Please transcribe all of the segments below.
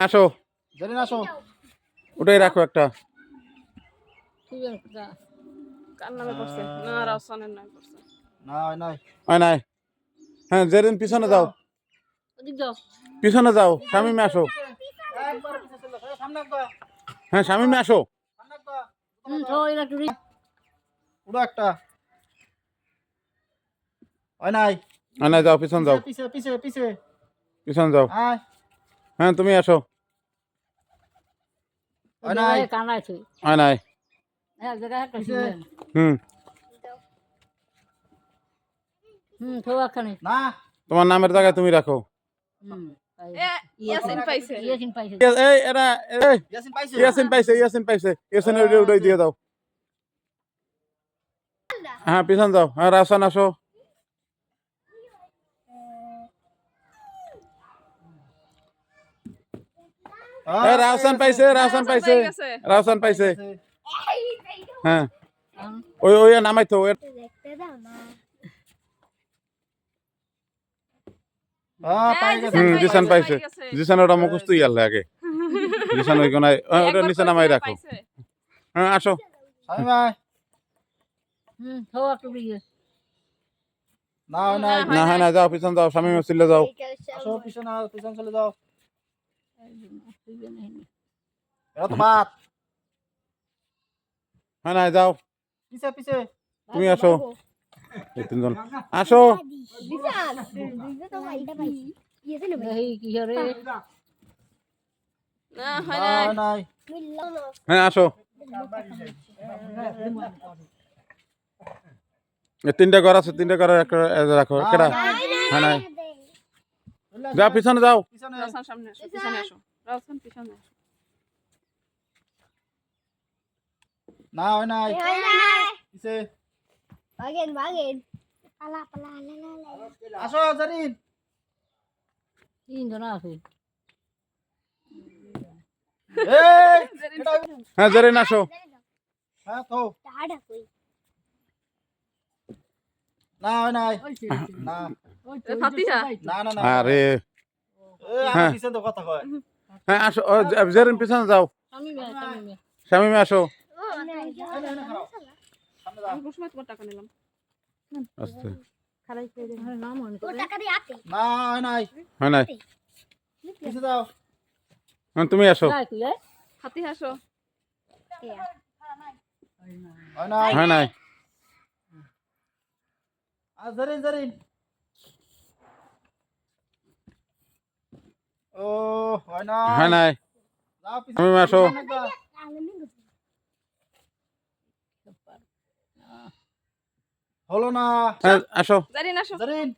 আসো। জেরিন আসো। ওটাই রাখো একটা। হয় জেরিন পিছনে যাও। পিছনে যাও শামিমে আসো। একবার পিছে চলে যাও, সামনে একবার। হ্যাঁ আসো উড়ো একটা। হয় নাই। হয় নাই যাও পিছনে যাও। পিছে পিছে পিছে পিছনে যাও। হ্যাঁ তুমি আসো। হয় তোমার নামের জায়গায় তুমি রাখো। হ্যাঁ পিছন যাও। হ্যাঁ রাসান আসো। রাসান পাইছে রাসান পাইছে পেয়ে গেছে। রাসান পাইছে। হ্যাঁ। ওই ওই। হুম পাইছে, জিসান পাইছে। পাই জিসান ওটা মুখস্থ ইয়ালে আগে জিসান ওই কোনায় হ্যাঁ, ওটা নিচে নামাই রাখো। পাইছে। হ্যাঁ আসো। হয় নাই হুম তো না হয় না হ্যাঁ যাও পিছন যাও স্বামী মসজিদে যাও। পিছনে চলে যাও। এটা তো বাত হ্যাঁ না যাও পিছে পিছে তুমি আসো এই তিনজন আসো হয়। হয় হ্যাঁ আসো তিনটা ঘর আছে তিনটা এ, রাখো কেডা হ্যাঁ নাই যাও। পিছনে যাও সামনে আসো, পিছনে আসো। পিছনে আসো। না হয় নাই. Pala, pala, la, la, la. আসো জেরিন। তিনজন আছে। হ্যাঁ জেরিন আসো। হ্যাঁ তো। না হয় নাই না। আরে। এই আমার হ্যাঁ। পিছনে তো কথা কয়। হ্যাঁ আসো জেরিন পিছনে যাও। স্বামী আসো। সামনে যাও। আমি কোন সময় তোমার টাকা নিলাম? আস্তে আরে নাম মনে Oh, করে taka di ate. না হয় নাই হয় নাই পিছে যাও হ্যাঁ তুমি আসো যাই তুই এই ফাতিহা আসো। Iya. হয় নাই হয় নাই আর জেরিন জেরিন ও হয় নাই হয় আসো. হলো না হ্যাঁ আসো জারিন আসো। জেরিন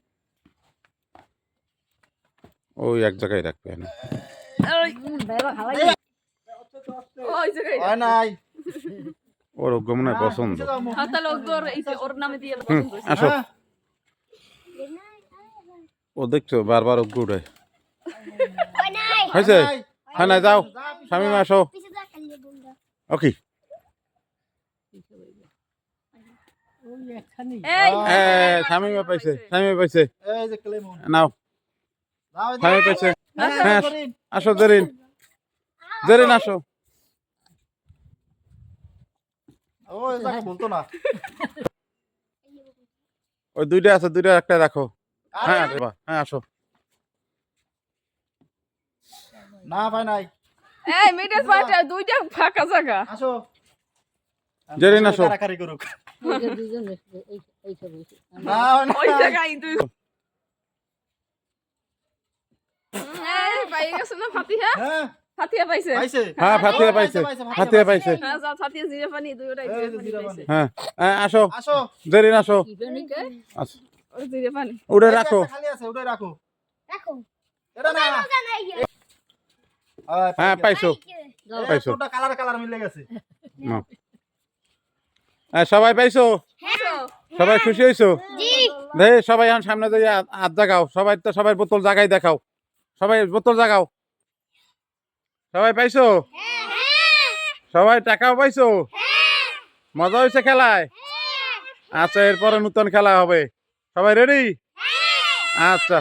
ওই এক জায়গায় রাখবে না। হয় ওর পছন্দ। হ্যাঁ, ওর হুম পছন্দ। আসো ও দেখছ বারবার ওগ্য উঠে. হয়েছে। হ্যাঁ না যাও। স্বামী। আসো. ওকে পাইছে নাও। পাইছে। হ্যাঁ। আসো জেরিন জেরিন আসো ওই দুইটা আছে দুইটা একটা রাখো হ্যাঁ হ্যাঁ আসো না ভাই নাই এই, মিডল পার্টে দুইটা ফাঁকা জায়গা। আসো জেরিন আসো। কারাকারি করুক দুইজন এই এই সব না ওই জায়গায় দুই- এই, পেয়ে গেছে না ফাতিহা? হ্যাঁ ফাতিহা পাইছে। পাইছে হ্যাঁ ফাতিয়া পাইছে ফাতিয়া পাইছে হ্যাঁ, যাও, ফাতিহা জিরে পানি, দুইটাই এই জিরে যে পানি পানি। হ্যাঁ হ্যাঁ, আসো আসো জেরিন আসো কি জানি কে? আসো ওই জিরে পানি। উড়ে রাখো খালি আছে ওটাই রাখো Ako. এটা না. হ্যাঁ পাইছো। পাইছো। কালার কালার মিলে গেছে। হ্যাঁ, সবাই পাইছো? সবাই খুশি হয়েছো Ji. দে সবাই এখন সামনে যাই হাত জাগাও। সবাই তো সবাই বোতল জাগাই দেখাও। সবাই বোতল জাগাও। সবাই পাইছো? সবাই টাকাও পাইছো? মজা হয়েছে খেলায়? আচ্ছা এরপরে নতুন খেলা হবে। সবাই রেডি? আচ্ছা।